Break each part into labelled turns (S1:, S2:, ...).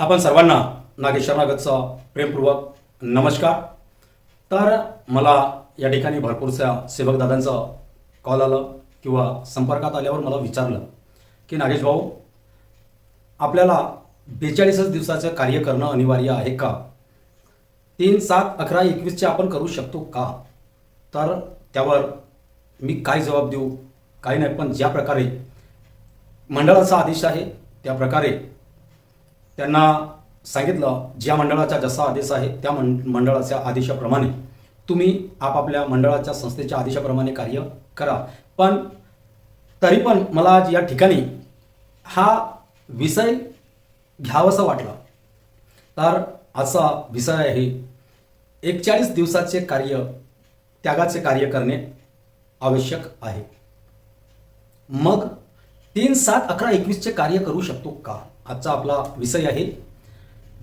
S1: आपण सर्वांना नागेश प्रेमपूर्वक नमस्कार. तर मला या ठिकाणी भरपूरशा सेवकदादांचा कॉल आलं किंवा संपर्कात आल्यावर मला विचारलं की नागेश भाऊ आपल्याला बेचाळीसच दिवसाचं कार्य करणं अनिवार्य आहे का? तीन सात अकरा एकवीसचे आपण करू शकतो का? तर त्यावर मी काय जबाब देऊ? काही नाही पण ज्या प्रकारे मंडळाचा आदेश आहे त्या प्रकारे त्यांना सांगितलं ज्या मंडळाचा जसा आदेश आहे त्या मं मंडळाच्या आदेशाप्रमाणे तुम्ही आपापल्या मंडळाच्या संस्थेच्या आदेशाप्रमाणे कार्य करा. पण तरी पण मला आज या ठिकाणी हा विषय घ्यावासा वाटला. तर असा विषय आहे एकचाळीस दिवसाचे कार्य त्यागाचे कार्य करणे आवश्यक आहे. मग तीन सात अकरा एकवीसचे कार्य करू शकतो का? आजचा आपला विषय आहे.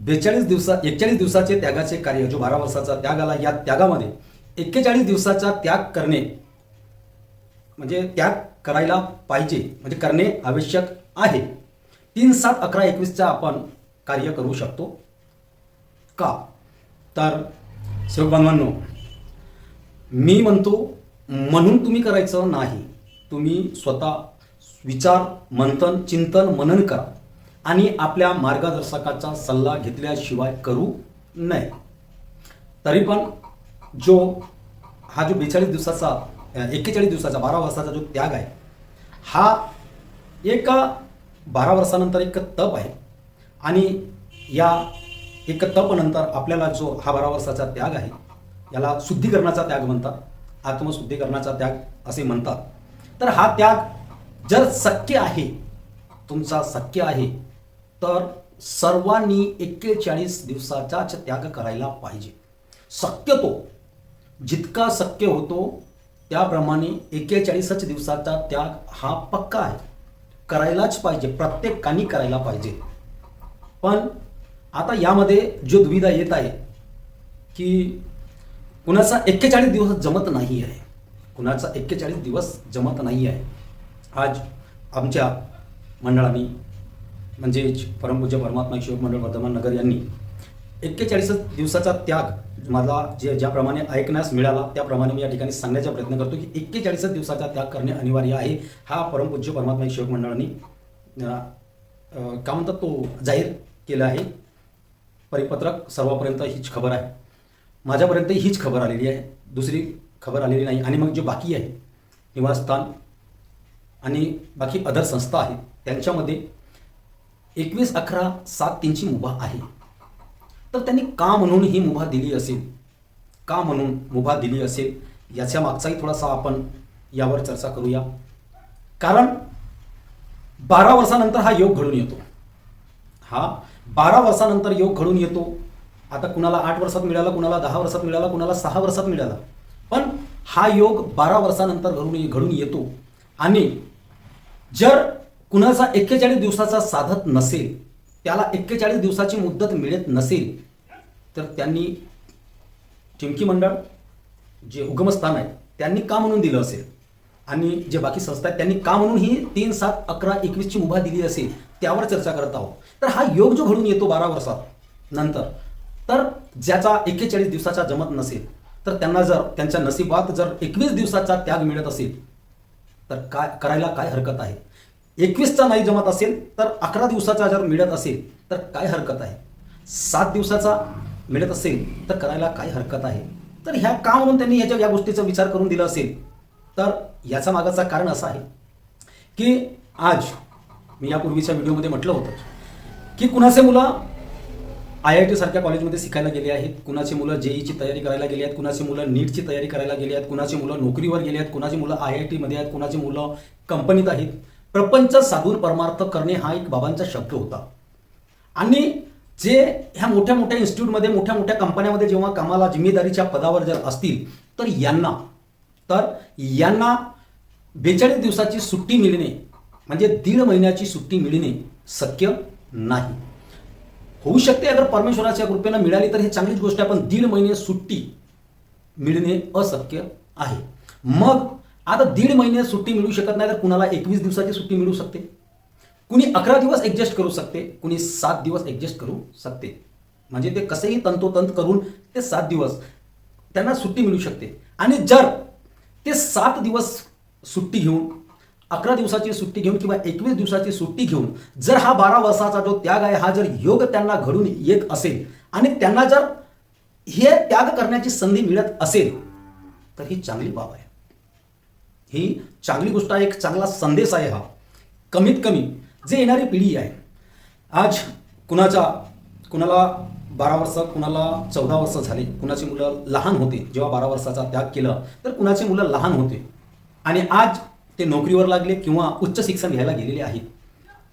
S1: बेचाळीस दिवसा एकचाळीस दिवसाचे त्यागाचे कार्य जो बारा वर्षाचा त्याग आला या त्यागामध्ये एक्केचाळीस दिवसाचा त्याग करणे म्हणजे त्याग करायला पाहिजे म्हणजे करणे आवश्यक आहे. तीन सात अकरा एकवीसचा आपण कार्य करू शकतो. का? तर शिवबांधवांनो मी म्हणतो म्हणून तुम्ही करायचं नाही. तुम्ही स्वतः विचार मंथन चिंतन मनन करा. आणि आपल्या मार्गदर्शकाचा सल्ला घेतल्याशिवाय करू नये. तरी पण जो हा जो बेचाळीस दिवसाचा एक्केचाळीस दिवसाचा बारा वर्षाचा जो त्याग आहे हा एक बारा वर्षानंतर एक तप आहे. आणि या एक तपनंतर आपल्याला जो हा बारा वर्षाचा त्याग आहे याला शुद्धीकरणाचा त्याग म्हणतात आत्मशुद्धीकरणाचा त्याग असे म्हणतात. तर हा त्याग जर शक्य आहे तुमचा शक्य आहे तर सर्वांनी एक्केचाळीस दिवसाचाच त्याग करायला पाहिजे. शक्यतो जितका शक्य होतो त्याप्रमाणे एक्केचाळीसच दिवसाचा त्याग हा पक्का आहे. करायलाच पाहिजे प्रत्येकाने करायला पाहिजे. पण आता यामध्ये जो दुविधा येत आहे की कुणाचा एक्केचाळीस दिवस जमत नाही आहे कुणाचा एक्केचाळीस दिवस जमत नाही आहे. आज आमच्या मंडळाने म्हणजेच परमपूज्य परमात्मा शिवमंडळ वर्धमान नगर यांनी एक्केचाळीस दिवसाचा त्याग मला जे ज्याप्रमाणे ऐकण्यास मिळाला त्याप्रमाणे मी या ठिकाणी सांगण्याचा प्रयत्न करतो की एक्केचाळीस दिवसाचा त्याग करणे अनिवार्य आहे. हा परमपूज्य परमात्मा शिवक मंडळाने काय म्हणतात तो जाहीर केला आहे. परिपत्रक सर्वापर्यंत हीच खबर आहे. माझ्यापर्यंत हीच खबर आलेली आहे. दुसरी खबर आलेली नाही. आणि मग जे बाकी आहे निवासस्थान आणि बाकी अदर संस्था आहेत त्यांच्यामध्ये एकवीस अकरा सात तीनची मुभा आहे. तर त्यांनी का म्हणून ही मुभा दिली असेल? का म्हणून मुभा दिली असेल? याच्या मागचाही थोडासा आपण यावर चर्चा करूया. कारण बारा वर्षानंतर हा योग घडून येतो. हा बारा वर्षानंतर योग घडून येतो. आता कुणाला आठ वर्षात मिळाला कुणाला दहा वर्षात मिळाला कुणाला सहा वर्षात मिळाला. पण हा योग बारा वर्षानंतर घडून घडून येतो. आणि जर कुणाचा एक्केचाळीस दिवसाचा साधत नसेल त्याला एक्केचाळीस दिवसाची मुदत मिळत नसेल तर त्यांनी चिमकी मंडळ जे उगमस्थान आहे त्यांनी का म्हणून दिलं असेल? आणि जे बाकी संस्था आहेत त्यांनी का म्हणून ही तीन सात अकरा एकवीसची मुभा दिली असेल त्यावर चर्चा करत आहोत. तर हा योग जो घडून येतो बारा वर्षात नंतर तर ज्याचा एक्केचाळीस दिवसाचा जमत नसेल तर त्यांना जर त्यांच्या नशिबात जर एकवीस दिवसाचा त्याग मिळत असेल तर काय करायला काय हरकत आहे? एकवीसचा नाही जमत असेल तर अकरा दिवसाचा जर मिळत असेल तर काय हरकत आहे? सात दिवसाचा मिळत असेल तर करायला काय हरकत आहे? तर ह्या का म्हणून त्यांनी ह्याच्या या गोष्टीचा विचार करून दिला असेल? तर याचा मागाचा कारण असं आहे की आज मी यापूर्वीच्या व्हिडिओमध्ये म्हटलं होतं की कुणाचे मुलं आय आय टी सारख्या कॉलेजमध्ये शिकायला गेले आहेत कुणाची मुलं जेईची तयारी करायला गेली आहेत कुणाची मुलं नीटची तयारी करायला गेली आहेत कुणाची मुलं नोकरीवर गेली आहेत कुणाची मुलं आय आय टीमध्ये आहेत कुणाची मुलं कंपनीत आहेत प्रपंच साधून परमार्थ करणे हा एक बाबांचा शब्द होता. आणि जे ह्या मोठ्या मोठ्या इन्स्टिट्यूटमध्ये मोठ्या मोठ्या कंपन्यामध्ये जेव्हा कामाला जिम्मेदारीच्या पदावर जर असतील तर यांना तर यांना बेचाळीस दिवसाची सुट्टी मिळणे म्हणजे दीड महिन्याची सुट्टी मिळणे शक्य नाही. होऊ शकते अगर परमेश्वराच्या कृपेनं मिळाली तर हे चांगलीच गोष्ट आहे पण दीड महिने सुट्टी मिळणे अशक्य आहे. मग आता दीड महिने सुट्टी मिळू शकत नाही तर कुणाला एकवीस दिवसाची सुट्टी मिळू शकते? कुणी अकरा दिवस ॲडजस्ट करू शकते कुणी सात दिवस ॲडजस्ट करू शकते. म्हणजे ते कसेही तंतोतंत करून ते सात दिवस त्यांना सुट्टी मिळू शकते. आणि जर ते सात दिवस सुट्टी घेऊन अकरा दिवसाची सुट्टी घेऊन किंवा एकवीस दिवसाची सुट्टी घेऊन जर हा बारा वर्षाचा जो त्याग आहे हा जर योग त्यांना घडून येत असेल आणि त्यांना जर हे त्याग करण्याची संधी मिळत असेल तर ही चांगली बाब आहे. ही चांगली गोष्ट आहे एक चांगला संदेश आहे हा. कमीत कमी जे येणारी पिढी आहे आज कुणाचा कुणाला बारा वर्ष कुणाला चौदा वर्ष झाले कुणाची मुलं लहान होते जेव्हा बारा वर्षाचा त्याग केला तर कुणाची मुलं लहान होते. आणि आज ते नोकरीवर लागले किंवा उच्च शिक्षण घ्यायला गेलेले आहेत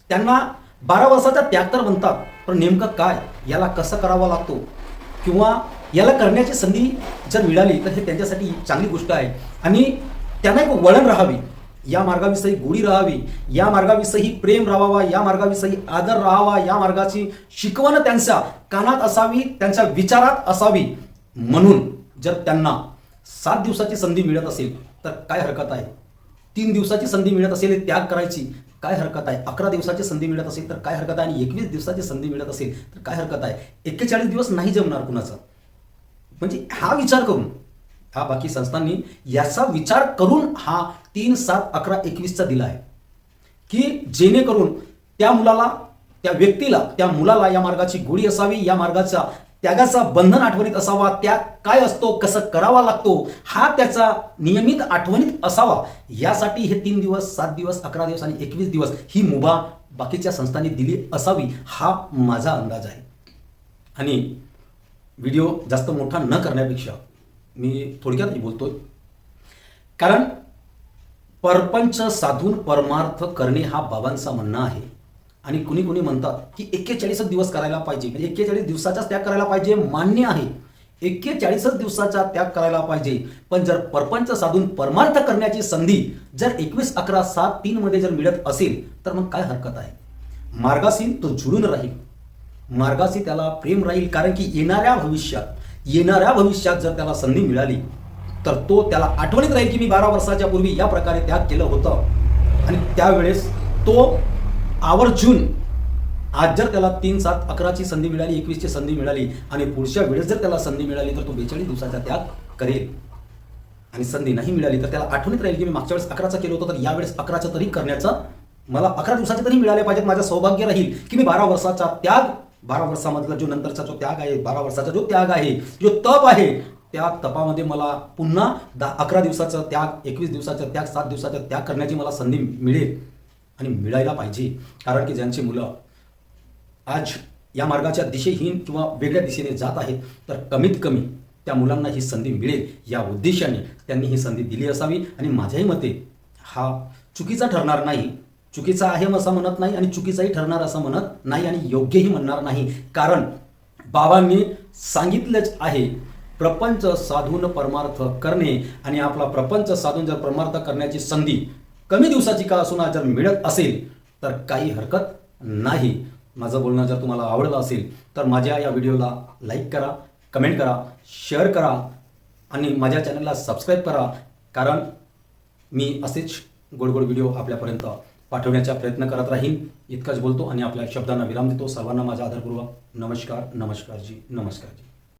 S1: त्यांना बारा वर्षाचा त्याग तर म्हणतात पण नेमकं काय? याला कसं करावा लागतो? किंवा याला करण्याची संधी जर मिळाली तर हे त्यांच्यासाठी चांगली गोष्ट आहे. आणि त्यांना एक वळण राहावी. या मार्गाविषयी गोडी राहावी. या मार्गाविषयी प्रेम राहावा या मार्गाविषयी आदर राहावा. या मार्गाची शिकवण त्यांच्या कानात असावी त्यांच्या विचारात असावी. म्हणून जर त्यांना सात दिवसाची संधी मिळत असेल तर काय हरकत आहे? तीन दिवसाची संधी मिळत असेल त्याग करायची काय हरकत आहे? अकरा दिवसाची संधी मिळत असेल तर काय हरकत आहे? आणि एकवीस दिवसाची संधी मिळत असेल तर काय हरकत आहे? एक्केचाळीस दिवस नाही जमणार कुणाचं. म्हणजे हा विचार करून हा बाकी संस्थांनी याचा विचार करून हा तीन सात अकरा एकवीसचा दिला आहे. की जेणेकरून त्या मुलाला त्या व्यक्तीला त्या मुलाला या मार्गाची गोडी असावी या मार्गाचा त्यागाचा बंधन आठवणीत असावा त्या काय असतो कसं करावा लागतो हा त्याचा नियमित आठवणीत असावा. यासाठी हे तीन दिवस सात दिवस अकरा दिवस आणि एकवीस दिवस ही मुभा बाकीच्या संस्थांनी दिली असावी हा माझा अंदाज आहे. आणि व्हिडिओ जास्त मोठा न करण्यापेक्षा मी थोडक्यात बोलतोय. कारण परपंच साधून परमार्थ करणे हा बाबांचा म्हणणं आहे. आणि कुणी कुणी म्हणतात की एक्केचाळीसच दिवस करायला पाहिजे. म्हणजे एक्केचाळीस दिवसाचाच त्याग करायला पाहिजे मान्य आहे. एक्केचाळीसच दिवसाचा त्याग करायला पाहिजे. पण जर परपंच साधून परमार्थ करण्याची संधी जर एकवीस अकरा सात तीन मध्ये जर मिळत असेल तर मग काय हरकत आहे? मार्गाशी तो जुळून राहील. मार्गाशी त्याला प्रेम राहील कारण की येणाऱ्या भविष्यात येणाऱ्या भविष्यात जर त्याला संधी मिळाली तर तो त्याला आठवणीत राहील की मी बारा वर्षाच्या पूर्वी या प्रकारे त्याग केलं होतं. आणि त्यावेळेस तो आवर्जून आज जर त्याला तीन सात अकराची संधी मिळाली एकवीसची संधी मिळाली आणि पुढच्या वेळेस जर त्याला संधी मिळाली तर तो बेचाळीस दिवसाचा त्याग करेल. आणि संधी नाही मिळाली तर त्याला आठवणीत राहील की मी मागच्या वेळेस अकराचा केलं होतं तर यावेळेस अकराचं तरी करण्याचं मला अकरा दिवसाचे तरी मिळाले पाहिजेत माझं सौभाग्य राहील की मी बारा वर्षाचा त्याग बारा वर्षामधला जो नंतरचा जो त्याग आहे बारा वर्षाचा जो त्याग आहे जो तप आहे त्या तपामध्ये मला पुन्हा दहा अकरा दिवसाचा त्याग एकवीस दिवसाचा त्याग सात दिवसाचा त्याग करण्याची मला संधी मिळेल आणि मिळायला पाहिजे. कारण की ज्यांची मुलं आज या मार्गाच्या दिशेहीन किंवा वेगळ्या दिशेने जात आहेत तर कमीत कमी त्या मुलांना ही संधी मिळेल. या उद्देशाने त्यांनी ही संधी दिली असावी आणि माझ्याही मते हा चुकीचा ठरणार नाही. चुकीचा आहे असं म्हणत नाही आणि चुकीचाही ठरणार असं म्हणत नाही आणि योग्यही म्हणणार नाही. कारण बाबांनी सांगितलंच आहे प्रपंच साधून परमार्थ करणे आणि आपला प्रपंच साधून जर परमार्थ करण्याची संधी कमी दिवसाची का असून जर मिळत असेल तर काही हरकत नाही. माझं बोलणं जर तुम्हाला आवडलं असेल तर माझ्या या व्हिडिओला लाईक करा कमेंट करा शेअर करा आणि माझ्या चॅनलला सबस्क्राईब करा. कारण मी असेच गोड गोड व्हिडिओ आपल्यापर्यंत पाठवण्याचा प्रयत्न करत राहीन. इतकंच बोलतो आणि आपल्या शब्दांना विराम देतो. सर्वांना माझा आदरपूर्वक नमस्कार नमस्कार जी नमस्कार जी